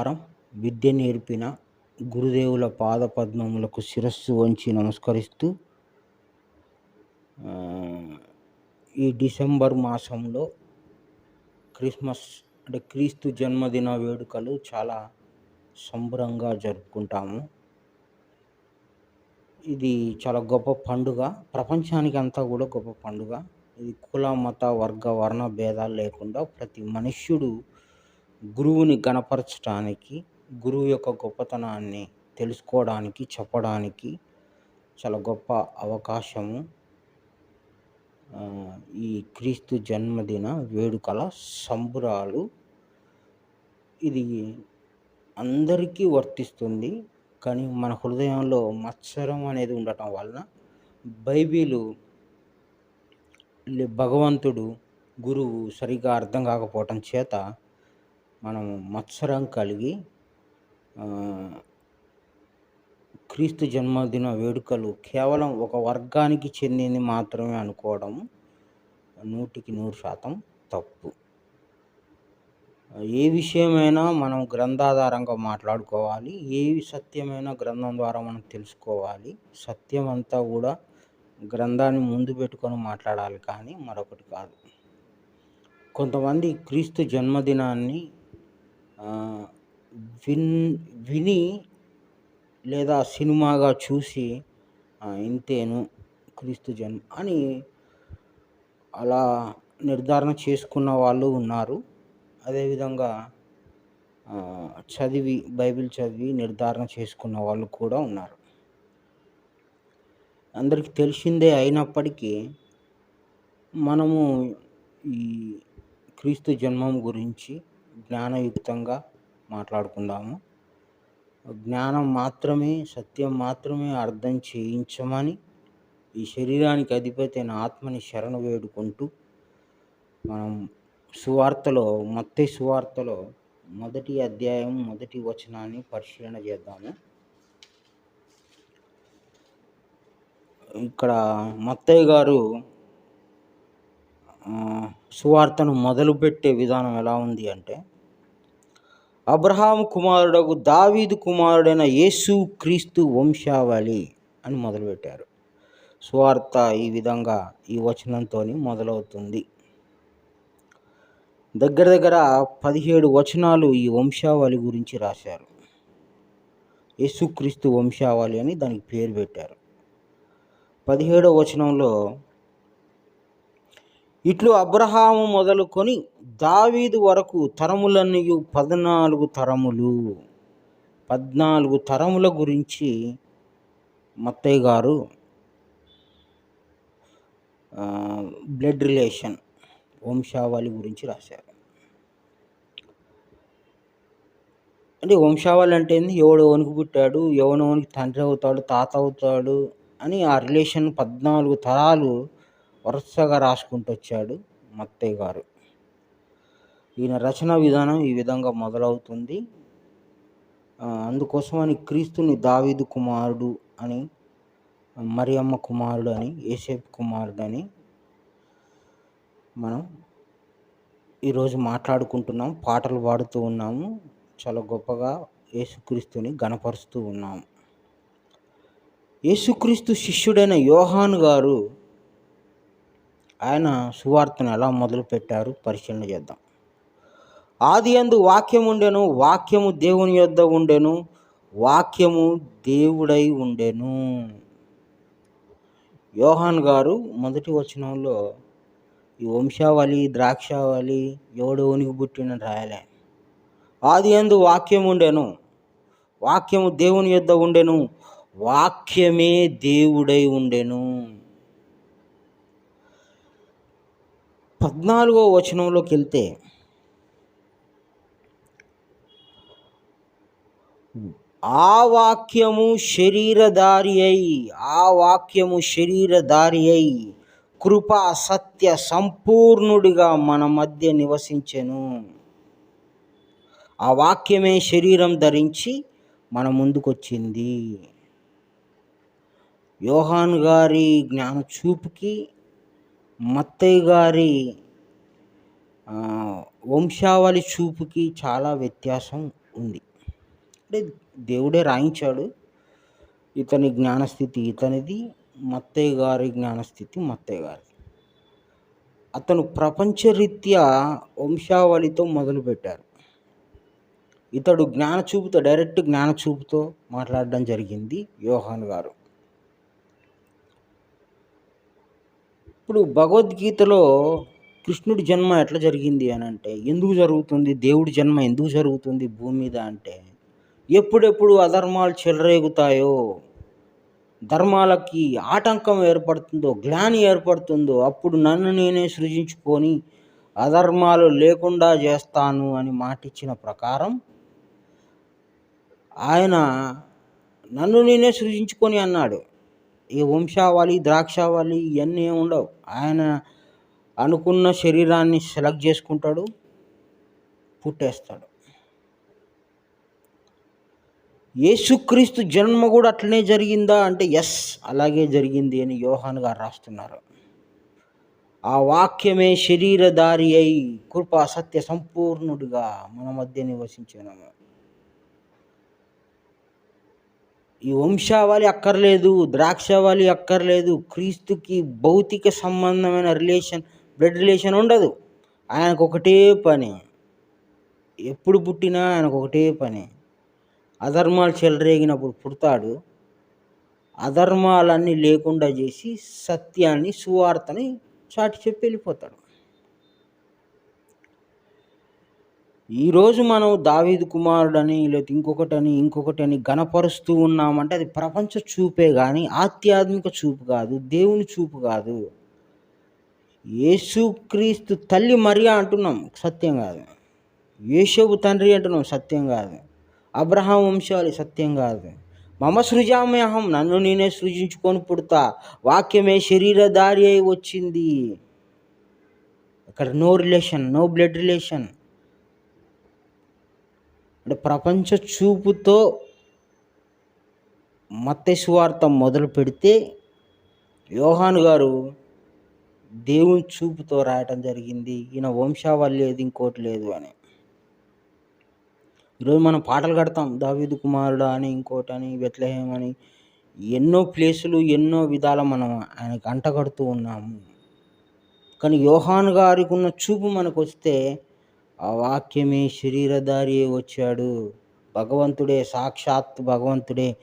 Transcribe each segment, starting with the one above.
అందరికీ విద్య నేర్పిన గురుదేవుల పాద పద్మములకు శిరస్సు వంచి నమస్కరిస్తూ ఈ డిసెంబర్ మాసంలో క్రిస్మస్ అంటే క్రీస్తు జన్మదిన వేడుకలు చాలా సంబరంగా జరుపుకుంటాము. ఇది చాలా గొప్ప పండుగ. ప్రపంచానికి అంతా కూడా గొప్ప పండుగ. ఇది కుల మత వర్గ వర్ణ భేదాలు లేకుండా ప్రతి మనుష్యుడు గురువుని గణపరచడానికి గురువు యొక్క గొప్పతనాన్ని తెలుసుకోవడానికి చెప్పడానికి చాలా గొప్ప అవకాశము. ఈ క్రీస్తు జన్మదిన వేడుకల సంబురాలు ఇది అందరికీ వర్తిస్తుంది. కానీ మన హృదయంలో మత్సరం అనేది ఉండటం వలన బైబిలు భగవంతుడు గురువు సరిగా అర్థం కాకపోవటం చేత మనం మత్సరం కలిగి క్రీస్తు జన్మదిన వేడుకలు కేవలం ఒక వర్గానికి చెందింది మాత్రమే అనుకోవడం నూటికి నూరు శాతం తప్పు. ఏ విషయమైనా మనం గ్రంథాధారంగా మాట్లాడుకోవాలి ఏ సత్యమైనా గ్రంథం ద్వారా మనం తెలుసుకోవాలి సత్యం అంతా కూడా గ్రంథాన్ని ముందు పెట్టుకొని మాట్లాడాలి కానీ మరొకటి కాదు. కొంతమంది క్రీస్తు జన్మదినాన్ని విన్ విని లేదా సినిమాగా చూసి ఇంతేను క్రీస్తు జన్మ అని అలా నిర్ధారణ చేసుకున్న వాళ్ళు ఉన్నారు. అదేవిధంగా చదివి బైబిల్ చదివి నిర్ధారణ చేసుకున్న వాళ్ళు కూడా ఉన్నారు. అందరికీ తెలిసిందే అయినప్పటికీ మనము ఈ క్రీస్తు జన్మం గురించి జ్ఞానయుక్తంగా మాట్లాడుకుందాము. జ్ఞానం మాత్రమే సత్యం మాత్రమే అర్థం చేయించమని ఈ శరీరానికి అధిపతి అయిన ఆత్మని శరణు వేడుకుంటూ మనం సువార్తలో మత్తయి సువార్తలో మొదటి అధ్యాయం మొదటి వచనాన్ని పరిశీలన చేద్దాము. ఇక్కడ మత్తయ్య గారు సువార్తను మొదలుపెట్టే విధానం ఎలా ఉంది అంటే అబ్రహాం కుమారుడకు దావీదు కుమారుడైన యేసు క్రీస్తు వంశావళి అని మొదలుపెట్టారు. సువార్త ఈ విధంగా ఈ వచనంతో మొదలవుతుంది. దగ్గర దగ్గర పదిహేడు వచనాలు ఈ వంశావళి గురించి రాశారు. యేసుక్రీస్తు వంశావళి అని దానికి పేరు పెట్టారు. పదిహేడవ వచనంలో ఇట్లు అబ్రహాము మొదలుకొని దావీదు వరకు తరములన్నీ పద్నాలుగు తరములు. పద్నాలుగు తరముల గురించి మత్తయ్య గారు బ్లడ్ రిలేషన్ వంశావళి గురించి రాశారు. అంటే వంశావళి అంటే ఏంది? ఎవడు ఎవనికి పుట్టాడు ఎవనోనికి తండ్రి అవుతాడు తాత అవుతాడు అని ఆ రిలేషన్ పద్నాలుగు తరాలు వరుసగా రాసుకుంటూ వచ్చాడు మత్తయ్య గారు. ఈయన రచన విధానం ఈ విధంగా మొదలవుతుంది. అందుకోసమని క్రీస్తుని దావీదు కుమారుడు అని మరియమ్మ కుమారుడు అని ఏసేపు కుమారుడు అని మనం ఈరోజు మాట్లాడుకుంటున్నాం పాటలు పాడుతూ ఉన్నాము చాలా గొప్పగా యేసుక్రీస్తుని గణపరుస్తూ ఉన్నాము. యేసుక్రీస్తు శిష్యుడైన యోహాన్ గారు ఆయన సువార్తను ఎలా మొదలుపెట్టారు? పరిశీలన చేద్దాం. ఆది అందు వాక్యం ఉండెను వాక్యము దేవుని యొద్ద ఉండెను వాక్యము దేవుడై ఉండెను. యోహాన్ గారు మొదటి వచనంలో ఈ వంశావళి ద్రాక్షావళి ఎవడోనికి పుట్టిన రాయలే. ఆది అందు వాక్యం ఉండెను వాక్యము దేవుని యొద్ద ఉండెను వాక్యమే దేవుడై ఉండెను. పద్నాలుగో వచనంలోకి వెళ్తే ఆ వాక్యము శరీరధారి అయి ఆ వాక్యము శరీరధారి అయి కృప సత్య సంపూర్ణుడిగా మన మధ్య నివసించెను. ఆ వాక్యమే శరీరం ధరించి మన ముందుకొచ్చింది. యోహాన్ గారి జ్ఞాన చూపుకి మత్తయ్య గారి వంశావళి చూపుకి చాలా వ్యత్యాసం ఉంది. అంటే దేవుడే రాయించాడు. ఇతని జ్ఞానస్థితి ఇతనిది మత్తయ్య గారి జ్ఞానస్థితి మత్తయ్య గారి. అతను ప్రపంచరీత్యా వంశావళితో మొదలుపెట్టారు. ఇతడు జ్ఞానచూపుతో డైరెక్ట్ జ్ఞానచూపుతో మాట్లాడడం జరిగింది యోహాన్ గారు. ఇప్పుడు భగవద్గీతలో కృష్ణుడి జన్మ ఎట్లా జరిగింది అని అంటే ఎందుకు జరుగుతుంది? దేవుడి జన్మ ఎందుకు జరుగుతుంది భూమి మీద అంటే ఎప్పుడెప్పుడు అధర్మాలు చెలరేగుతాయో ధర్మాలకి ఆటంకం ఏర్పడుతుందో గ్లాని ఏర్పడుతుందో అప్పుడు నన్ను నేనే సృజించుకొని అధర్మాలు లేకుండా చేస్తాను అని మాటిచ్చిన ప్రకారం ఆయన నన్ను నేనే సృజించుకొని అన్నాడు. ఈ వంశావళి ద్రాక్షావళి ఇవన్నీ ఉండవు. ఆయన అనుకున్న శరీరాన్ని సెలెక్ట్ చేసుకుంటాడు పుట్టేస్తాడు. యేసుక్రీస్తు జన్మ కూడా అట్లనే జరిగిందా అంటే ఎస్ అలాగే జరిగింది అని యోహాన్ గారు రాస్తున్నారు. ఆ వాక్యమే శరీరధారి అయి కృపా సత్య సంపూర్ణుడిగా మన మధ్య నివసించాము ఈ వంశావళి అక్కర్లేదు ద్రాక్షావళి అక్కర్లేదు క్రీస్తుకి భౌతిక సంబంధమైన రిలేషన్ బ్లడ్ రిలేషన్ ఉండదు. ఆయనకు ఒకటే పని. ఎప్పుడు పుట్టినా ఆయనకు ఒకటే పని. అధర్మాలు చెలరేగినప్పుడు పుడతాడు. అధర్మాలన్నీ లేకుండా చేసి సత్యాన్ని సువార్తని చాటి చెప్పి వెళ్ళిపోతాడు. ఈరోజు మనం దావీదు కుమారుడని లేకపోతే ఇంకొకటని ఇంకొకటని గణపరుస్తూ ఉన్నామంటే అది ప్రపంచ చూపే కానీ ఆధ్యాత్మిక చూపు కాదు దేవుని చూపు కాదు. యేసుక్రీస్తు తల్లి మరియా అంటున్నాం సత్యం కాదు. యేషోబు తండ్రి అంటున్నాం సత్యం కాదు. అబ్రహాం వంశాలు సత్యం కాదు. మమ సృజామ్యహం నన్ను నేనే సృజించుకొని పుడతా వాక్యమే శరీరధారి అయి వచ్చింది. ఇక్కడ no relation no blood relation. అంటే ప్రపంచ చూపుతో మత్స్వార్త మొదలు పెడితే యోహాను గారు దేవుని చూపుతో రాయటం జరిగింది. ఈయన వంశావళి లేదు ఇంకోటి లేదు అని. ఈరోజు మనం పాటలు కడతాం. దావీదు కుమారుడు అని ఇంకోటి అని బెత్లహేం అని. ఎన్నో ప్లేసులు ఎన్నో విధాల మనం ఆయనకు అంటగడుతూ ఉన్నాము. కానీ యోహాన్ గారికి ఉన్న చూపు మనకు వస్తే ఆ వాక్యమే శరీరధారి వచ్చాడు. భగవంతుడే సాక్షాత్ భగవంతుడే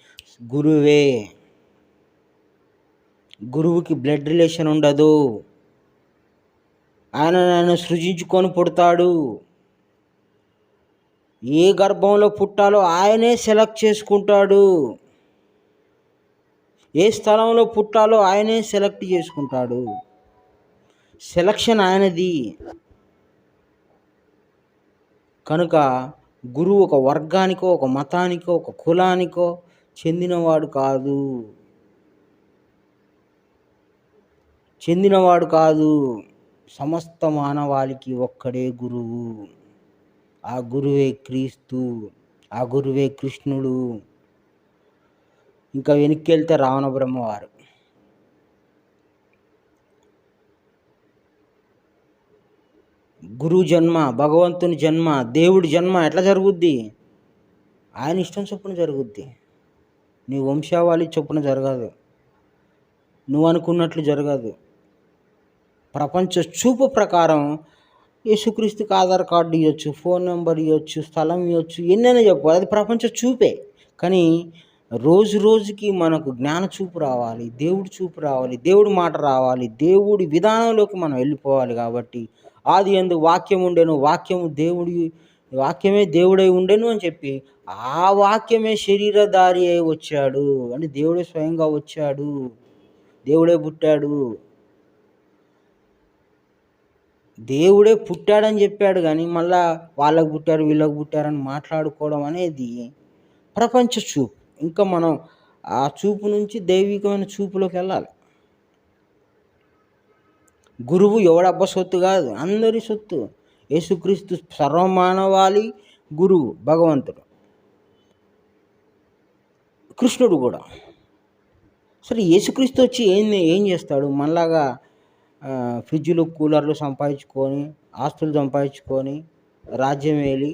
గురువే. గురువుకి బ్లడ్ రిలేషన్ ఉండదు. ఆయన నన్ను సృజించుకొని పుడతాడు. ఏ గర్భంలో పుట్టాలో ఆయనే సెలెక్ట్ చేసుకుంటాడు. ఏ స్థలంలో పుట్టాలో ఆయనే సెలెక్ట్ చేసుకుంటాడు. సెలక్షన్ ఆయనది. కనుక గురువు ఒక వర్గానికో ఒక మతానికో ఒక కులానికో చెందినవాడు కాదు. చెందినవాడు కాదు. సమస్త మానవాళికి ఒక్కడే గురువు. ఆ గురువే క్రీస్తు ఆ గురువే కృష్ణుడు. ఇంకా వెనక్కి వెళ్తే రావణ బ్రహ్మవారు గురువు జన్మ భగవంతుని జన్మ దేవుడి జన్మ ఎట్లా జరుగుద్ది? ఆయన ఇష్టం చొప్పున జరుగుద్ది. నీ వంశావళి చొప్పున జరగదు. నువ్వు అనుకున్నట్లు జరగదు. ప్రపంచ చూపు ప్రకారం యేసుక్రీస్తుకి ఆధార్ కార్డు ఇవ్వచ్చు ఫోన్ నెంబర్ ఇవ్వచ్చు స్థలం ఇవ్వచ్చు ఎన్నైనా చెప్పు అది ప్రపంచ చూపే. కానీ రోజు రోజుకి మనకు జ్ఞాన చూపు రావాలి దేవుడి చూపు రావాలి దేవుడి మాట రావాలి దేవుడి విధానంలోకి మనం వెళ్ళిపోవాలి కాబట్టి ఆది ఎందు వాక్యం ఉండేను వాక్యము దేవుడి వాక్యమే దేవుడై ఉండేను అని చెప్పి ఆ వాక్యమే శరీరధారి అయి వచ్చాడు అంటే దేవుడే స్వయంగా వచ్చాడు. దేవుడే పుట్టాడు. దేవుడే పుట్టాడని చెప్పాడు కానీ మళ్ళా వాళ్ళకు పుట్టారు వీళ్ళకు పుట్టారని మాట్లాడుకోవడం అనేది ప్రపంచ చూపు. ఇంకా మనం ఆ చూపు నుంచి దైవికమైన చూపులోకి వెళ్ళాలి. గురువు ఎవడబ్బ సొత్తు కాదు అందరి సొత్తు. యేసుక్రీస్తు సర్వమానవాళి గురువు భగవంతుడు. కృష్ణుడు కూడా. సరే యేసుక్రీస్తు వచ్చి ఏం ఏం చేస్తాడు? మనలాగా ఫ్రిడ్జ్లు కూలర్లు సంపాదించుకొని ఆస్తులు సంపాదించుకొని రాజ్యం ఏలి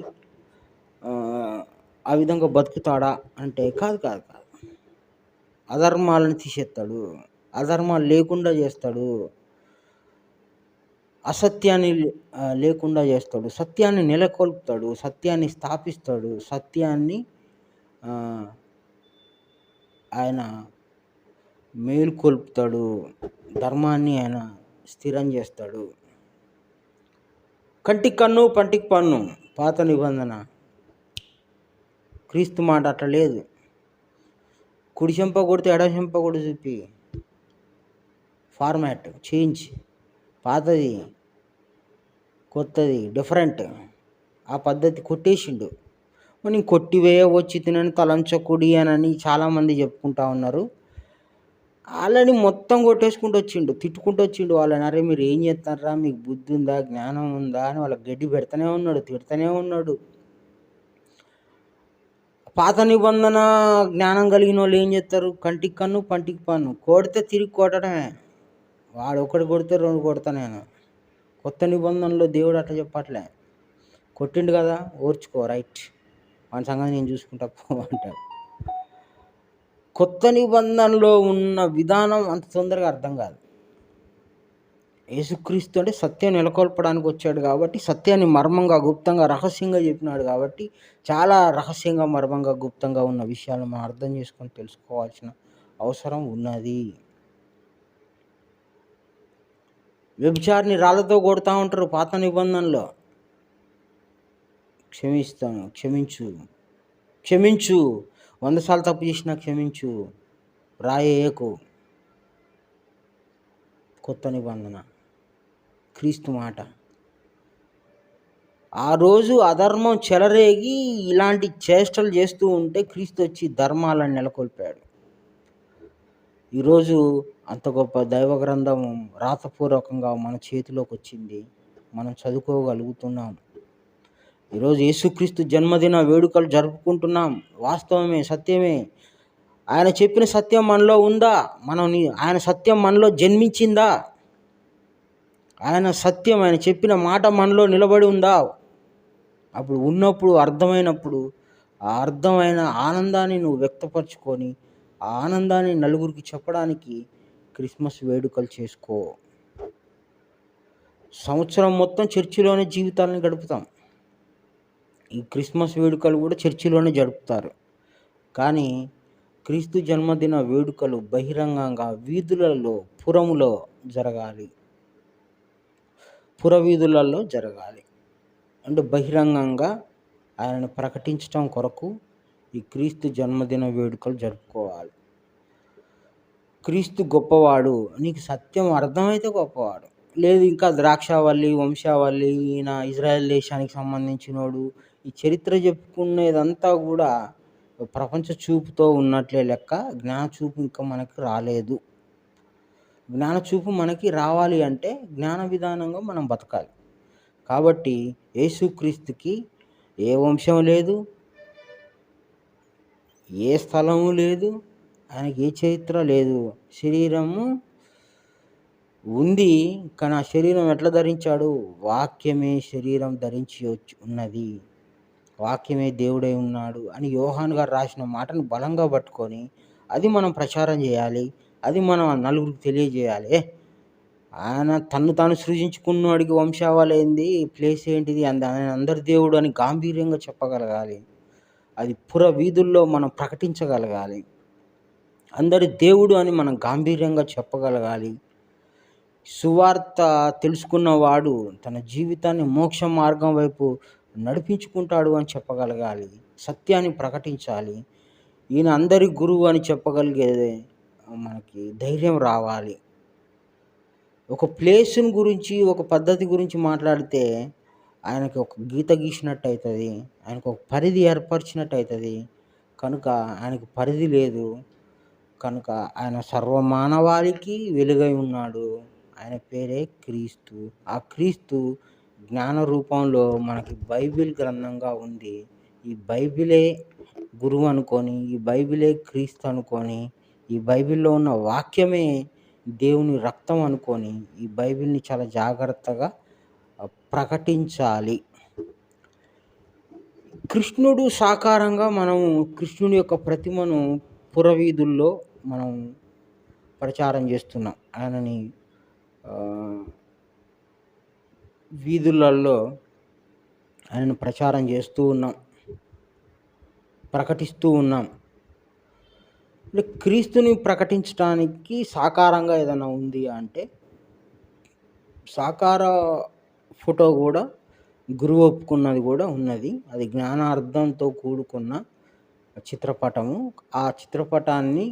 ఆ విధంగా బతుకుతాడా అంటే కాదు కాదు కాదు. అధర్మాలను తీసేస్తాడు. అధర్మాలు లేకుండా చేస్తాడు. అసత్యాన్ని లేకుండా చేస్తాడు. సత్యాన్ని నెలకొల్పుతాడు. సత్యాన్ని స్థాపిస్తాడు. సత్యాన్ని ఆయన మేలుకొల్పుతాడు. ధర్మాన్ని ఆయన స్థిరం చేస్తాడు. కంటికి కన్ను పంటికి పన్ను. పాత నిబంధన. క్రీస్తు మాట అట్లా లేదు. కుడి చెంప కొడితే ఎడ చెంప కూడా చూపి. ఫార్మాట్. చేంజ్. పాతది. కొత్తది డిఫరెంట్ ఆ పద్ధతి కొట్టేసిండు. నేను కొట్టివేయ వచ్చి తినని తలంచకుడి అని చాలామంది చెప్పుకుంటా ఉన్నారు. వాళ్ళని మొత్తం కొట్టేసుకుంటూ వచ్చిండు తిట్టుకుంటూ వచ్చిండు వాళ్ళని. అరే మీరు ఏం చేస్తారా మీకు బుద్ధి ఉందా? జ్ఞానం ఉందా? అని వాళ్ళకి గడ్డి పెడతానే ఉన్నాడు తిడతానే ఉన్నాడు. పాత నిబంధన జ్ఞానం కలిగిన వాళ్ళు ఏం చేస్తారు? కంటికి కన్ను పంటికి పన్ను. కొడితే తిరిగి కొట్టడమే. వాడు ఒకటి కొడితే రెండు కొడతా నేను. కొత్త నిబంధనలో దేవుడు అట్లా చెప్పట్లే. కొట్టిండు కదా ఓర్చుకో రైట్. వాని సంగతి నేను చూసుకుంటా పో అంటాడు. కొత్త నిబంధనలో ఉన్న విధానం అంత తొందరగా అర్థం కాదు. యేసుక్రీస్తు అంటే సత్యం నెలకొల్పడానికి వచ్చాడు కాబట్టి సత్యాన్ని మర్మంగా గుప్తంగా రహస్యంగా చెప్పినాడు కాబట్టి చాలా రహస్యంగా మర్మంగా గుప్తంగా ఉన్న విషయాలను మనం అర్థం చేసుకొని తెలుసుకోవాల్సిన అవసరం ఉన్నది. వ్యభిచారిని రాళ్ళతో కొడతా ఉంటారు పాత నిబంధనలో. క్షమిస్తాను క్షమించు క్షమించు. వంద సార్లు తప్పు చేసినా క్షమించు. రాయేయకు కొత్త నిబంధన. క్రీస్తు మాట. ఆ రోజు అధర్మం చెలరేగి ఇలాంటి చేష్టలు చేస్తూ ఉంటే క్రీస్తు వచ్చి ధర్మాలను నెలకొల్పాడు. ఈరోజు అంత గొప్ప దైవ గ్రంథం రాతపూర్వకంగా మన చేతిలోకి వచ్చింది మనం చదువుకోగలుగుతున్నాం. ఈరోజు యేసుక్రీస్తు జన్మదిన వేడుకలు జరుపుకుంటున్నాం. వాస్తవమే సత్యమే. ఆయన చెప్పిన సత్యం మనలో ఉందా? మనం ఆయన సత్యం మనలో జన్మించిందా? ఆయన సత్యం ఆయన చెప్పిన మాట మనలో నిలబడి ఉందా? అప్పుడు ఉన్నప్పుడు అర్థమైనప్పుడు ఆ అర్థమైన ఆనందాన్ని నువ్వు వ్యక్తపరచుకొని ఆ ఆనందాన్ని నలుగురికి చెప్పడానికి క్రిస్మస్ వేడుకలు చేసుకో. సంవత్సరం మొత్తం చర్చిలోనే జీవితాలను గడుపుతాం. ఈ క్రిస్మస్ వేడుకలు కూడా చర్చిలోనే జరుపుతారు. కానీ క్రీస్తు జన్మదిన వేడుకలు బహిరంగంగా వీధులలో పురములో జరగాలి. పురవీధులలో జరగాలి. అంటే బహిరంగంగా ఆయనను ప్రకటించటం కొరకు ఈ క్రీస్తు జన్మదిన వేడుకలు జరుపుకోవాలి. క్రీస్తు గొప్పవాడు. నీకు సత్యం అర్థమైతే గొప్పవాడు. లేదు ఇంకా ద్రాక్షావల్లి వంశావల్లి ఈయన ఇజ్రాయెల్ దేశానికి సంబంధించినోడు. ఈ చరిత్ర చెప్పుకునేదంతా కూడా ప్రపంచ చూపుతో ఉన్నట్లే లెక్క. జ్ఞాన చూపు ఇంకా మనకి రాలేదు. జ్ఞాన చూపు మనకి రావాలి అంటే జ్ఞాన విధానంగా మనం బతకాలి. కాబట్టి యేసుక్రీస్తుకి ఏ వంశం లేదు ఏ స్థలము లేదు ఆయనకి ఏ చరిత్ర లేదు. శరీరము ఉంది కానీ ఆ శరీరం ఎట్లా ధరించాడు? వాక్యమే శరీరం ధరించి వచ్చి ఉన్నది. వాక్యమే దేవుడై ఉన్నాడు అని యోహాన్ గారు రాసిన మాటను బలంగా పట్టుకొని అది మనం ప్రచారం చేయాలి. అది మనం నలుగురికి తెలియజేయాలి. ఆయన తను తాను సృజించుకున్నవాడికి వంశావళి ఏంది? ప్లేస్ ఏంటిది? అంద ఆయన అందరి దేవుడు అని గాంభీర్యంగా చెప్పగలగాలి. అది పుర వీధుల్లో మనం ప్రకటించగలగాలి. అందరి దేవుడు అని మనం గాంభీర్యంగా చెప్పగలగాలి. సువార్త తెలుసుకున్నవాడు తన జీవితాన్ని మోక్ష మార్గం వైపు నడిపించుకుంటాడు అని చెప్పగలగాలి. సత్యాన్ని ప్రకటించాలి. ఈయన అందరి గురువు అని చెప్పగలిగే మనకి ధైర్యం రావాలి. ఒక ప్లేస్ని గురించి ఒక పద్ధతి గురించి మాట్లాడితే ఆయనకి ఒక గీత గీసినట్టు అవుతుంది ఆయనకు ఒక పరిధి ఏర్పరిచినట్టు అవుతుంది కనుక ఆయనకు పరిధి లేదు. కనుక ఆయన సర్వమానవాళికి వెలుగై ఉన్నాడు. ఆయన పేరే క్రీస్తు. ఆ క్రీస్తు జ్ఞాన రూపంలో మనకి బైబిల్ గ్రంథంగా ఉంది. ఈ బైబిలే గురువు అనుకొని ఈ బైబిలే క్రీస్తు అనుకొని ఈ బైబిల్లో ఉన్న వాక్యమే దేవుని రక్తం అనుకొని ఈ బైబిల్ని చాలా జాగ్రత్తగా ప్రకటించాలి. కృష్ణుడు సాకారంగా మనము కృష్ణుని యొక్క ప్రతిమను పురవీధుల్లో మనం ప్రచారం చేస్తున్నాం. ఆయనని వీధులలో ఆయనను ప్రచారం చేస్తూ ఉన్నాం. ప్రకటిస్తూ ఉన్నాం. అంటే క్రీస్తుని ప్రకటించడానికి సాకారంగా ఏదైనా ఉంది అంటే సాకార ఫోటో కూడా గురువు ఒప్పుకున్నది కూడా ఉన్నది. అది జ్ఞానార్థంతో కూడుకున్న చిత్రపటము. ఆ చిత్రపటాన్ని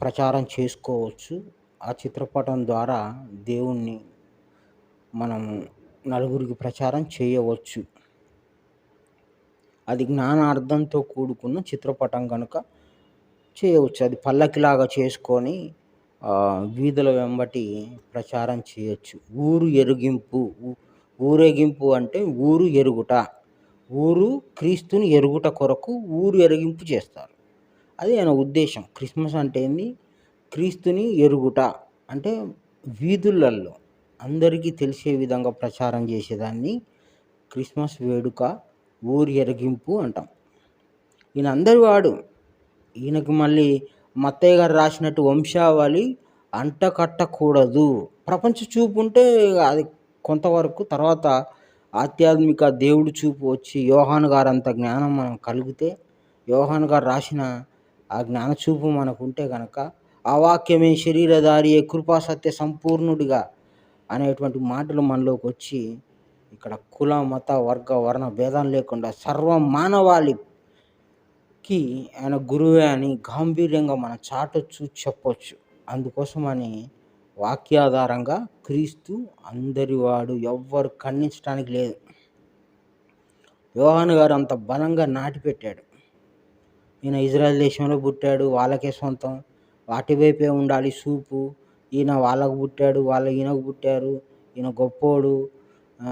ప్రచారం చేసుకోవచ్చు. ఆ చిత్రపటం ద్వారా దేవుణ్ణి మనము నలుగురికి ప్రచారం చేయవచ్చు. అది జ్ఞానార్థంతో కూడుకున్న చిత్రపటం కనుక చేయవచ్చు. అది పల్లకిలాగా చేసుకొని వీధుల వెంబటి ప్రచారం చేయొచ్చు. ఊరు ఎరుగింపు ఊరేగింపు అంటే ఊరు ఎరుగుట. ఊరు క్రీస్తుని ఎరుగుట కొరకు ఊరు ఎరిగింపు చేస్తారు. అది ఆయన ఉద్దేశం. క్రిస్మస్ అంటే ఏంది? క్రీస్తుని ఎరుగుట. అంటే వీధులలో అందరికీ తెలిసే విధంగా ప్రచారం చేసేదాన్ని క్రిస్మస్ వేడుక ఊరి ఎరగింపు అంటాం. ఈయన అందరి వాడు. ఈయనకు మళ్ళీ మత్తయ్య గారు రాసినట్టు వంశావళి అంట కట్టకూడదు ప్రపంచ చూపు ఉంటే అది కొంతవరకు తర్వాత ఆధ్యాత్మిక దేవుడు చూపు వచ్చి యోహాన్ గారు అంత జ్ఞానం మనం కలిగితే యోహాన్ గారు రాసిన ఆ జ్ఞాన చూపు మనకు ఉంటే కనుక ఆ వాక్యమే శరీరధారియే కృపా సత్య సంపూర్ణుడిగా అనేటువంటి మాటలు మనలోకి వచ్చి ఇక్కడ కుల మత వర్గ వర్ణ భేదం లేకుండా సర్వ మానవాళికి ఆయన గురువే అని గాంభీర్యంగా మన చాటొచ్చు చెప్పొచ్చు. అందుకోసమని వాక్యాధారంగా క్రీస్తు అందరివాడు ఎవ్వరు ఖండించడానికి లేదు. యోహాను గారు అంత బలంగా నాటిపెట్టాడు. ఈయన ఇజ్రాయెల్ దేశంలో పుట్టాడు వాళ్ళకే సొంతం. వాటి వైపే ఉండాలి సూపు. ఈయన వాళ్ళకు పుట్టాడు వాళ్ళ ఈయనకు పుట్టారు. ఈయన గొప్పోడు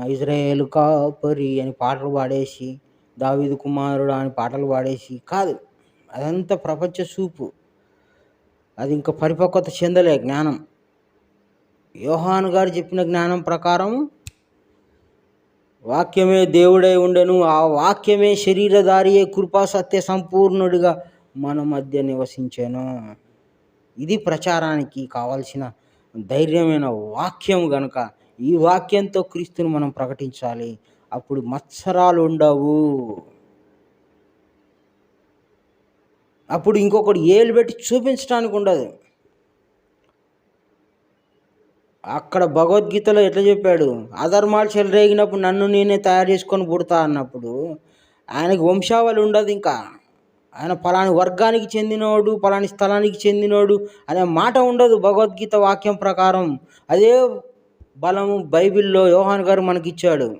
ఇజ్రాయేల్ కాపరి అని పాటలు పాడేసి దావీదు కుమారుడు అని పాటలు పాడేసి కాదు. అదంతా ప్రపంచ సూపు. అది ఇంకా పరిపక్వత చెందలే జ్ఞానం. యోహాను గారు చెప్పిన జ్ఞానం ప్రకారం వాక్యమే దేవుడై ఉండెను ఆ వాక్యమే శరీరధారియే కృపా సత్య సంపూర్ణుడిగా మన మధ్య నివసించాను. ఇది ప్రచారానికి కావాల్సిన ధైర్యమైన వాక్యం గనక ఈ వాక్యంతో క్రీస్తుని మనం ప్రకటించాలి. అప్పుడు మత్సరాలు ఉండవు. అప్పుడు ఇంకొకటి ఏలు పెట్టి చూపించడానికి ఉండదు. అక్కడ భగవద్గీతలో ఎట్లా చెప్పాడు? అధర్మాలు చెలరేగినప్పుడు నన్ను నేనే తయారు చేసుకొని పుడతా అన్నప్పుడు ఆయనకి వంశావళి ఉండదు ఇంకా. ఆయన పలాని వర్గానికి చెందినోడు పలాని స్థలానికి చెందినోడు అనే మాట ఉండదు భగవద్గీత వాక్యం ప్రకారం. అదే బలము బైబిల్లో యోహాన్ గారు మనకిచ్చాడు.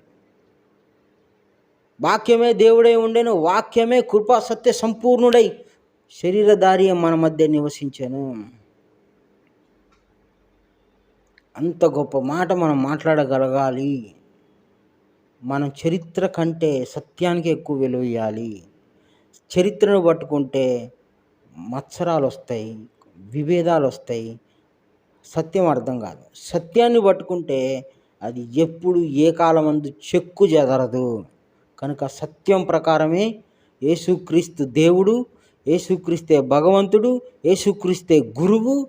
వాక్యమే దేవుడై ఉండేను వాక్యమే కృపా సత్య సంపూర్ణుడై శరీరధారి మన మధ్య నివసించాను. అంత గొప్ప మాట మనం మాట్లాడగలగాలి. మనం చరిత్ర కంటే సత్యానికి ఎక్కువ విలువ ఇవ్వాలి చరిత్రను పట్టుకుంటే మత్సరాలు వస్తాయి విభేదాలు వస్తాయి సత్యం అర్థం కాదు. సత్యాన్ని పట్టుకుంటే అది ఎప్పుడు ఏ కాలమందు చెక్కు చెదరదు. కనుక సత్యం ప్రకారమే యేసుక్రీస్తు దేవుడు యేసుక్రీస్తే భగవంతుడు యేసుక్రీస్తే గురువు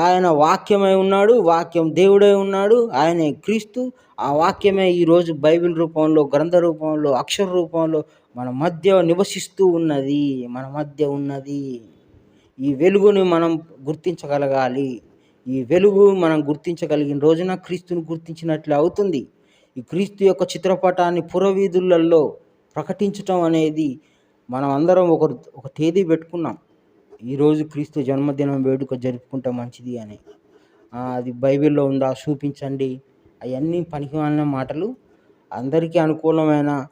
ఆయన వాక్యమై ఉన్నాడు వాక్యం దేవుడై ఉన్నాడు ఆయనే క్రీస్తు. ఆ వాక్యమే ఈరోజు బైబిల్ రూపంలో గ్రంథ రూపంలో అక్షర రూపంలో మన మధ్య నివసిస్తూ ఉన్నది మన మధ్య ఉన్నది. ఈ వెలుగుని మనం గుర్తించగలగాలి. ఈ వెలుగు మనం గుర్తించగలిగిన రోజున క్రీస్తుని గుర్తించినట్లు అవుతుంది. ఈ క్రీస్తు యొక్క చిత్రపటాన్ని పురవీధులలో ప్రకటించటం అనేది మనం అందరం ఒక ఒక తేదీ పెట్టుకున్నాం. ఈరోజు క్రీస్తు జన్మదినం వేడుక జరుపుకుంటే మంచిది అని. అది బైబిల్లో ఉందా? చూపించండి. అవన్నీ పనికిమాలిన మాటలు. అందరికీ అనుకూలమైన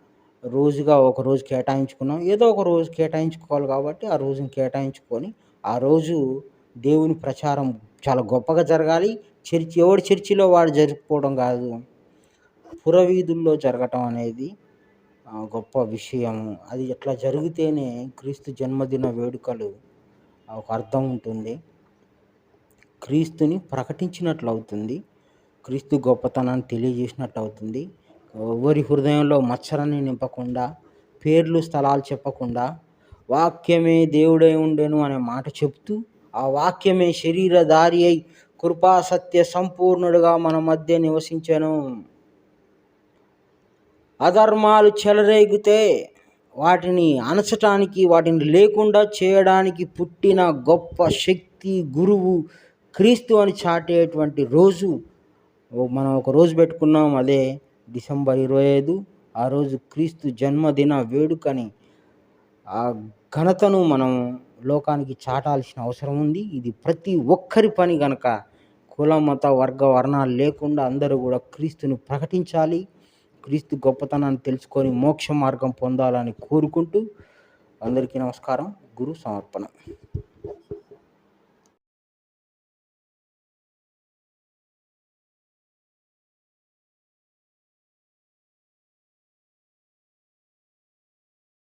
రోజుగా ఒక రోజు కేటాయించుకున్నాం. ఏదో ఒక రోజు కేటాయించుకోవాలి కాబట్టి ఆ రోజుని కేటాయించుకొని ఆ రోజు దేవుని ప్రచారం చాలా గొప్పగా జరగాలి. చర్చి ఎవడి చర్చిలో వాడు జరుపుకోవడం కాదు. పురవీధుల్లో జరగటం అనేది గొప్ప విషయము. అది ఎట్లా జరిగితేనే క్రీస్తు జన్మదిన వేడుకలు ఒక అర్థం ఉంటుంది. క్రీస్తుని ప్రకటించినట్లు అవుతుంది క్రీస్తు గొప్పతనాన్ని తెలియజేసినట్టు అవుతుంది ఎవరి హృదయంలో మచ్చరని నింపకుండా పేర్లు స్థలాలు చెప్పకుండా వాక్యమే దేవుడై ఉండెను అనే మాట చెప్తూ ఆ వాక్యమే శరీరధారి అయి కృపా సత్య సంపూర్ణుడుగా మన మధ్య నివసించను. అధర్మాలు చెలరేగితే వాటిని అణచటానికి వాటిని లేకుండా చేయడానికి పుట్టిన గొప్ప శక్తి గురువు క్రీస్తు అని చాటేటువంటి రోజు. మనం ఒక రోజు పెట్టుకున్నాం అదే డిసెంబర్ ఇరవై ఐదు. ఆ రోజు క్రీస్తు జన్మదిన వేడుకని. ఆ ఘనతను మనం లోకానికి చాటాల్సిన అవసరం ఉంది. ఇది ప్రతి ఒక్కరి పని గనక కుల మత వర్గ వర్ణాలు లేకుండా అందరూ కూడా క్రీస్తుని ప్రకటించాలి. క్రీస్తు గొప్పతనాన్ని తెలుసుకొని మోక్ష మార్గం పొందాలని కోరుకుంటూ అందరికీ నమస్కారం గురు సమర్పణ.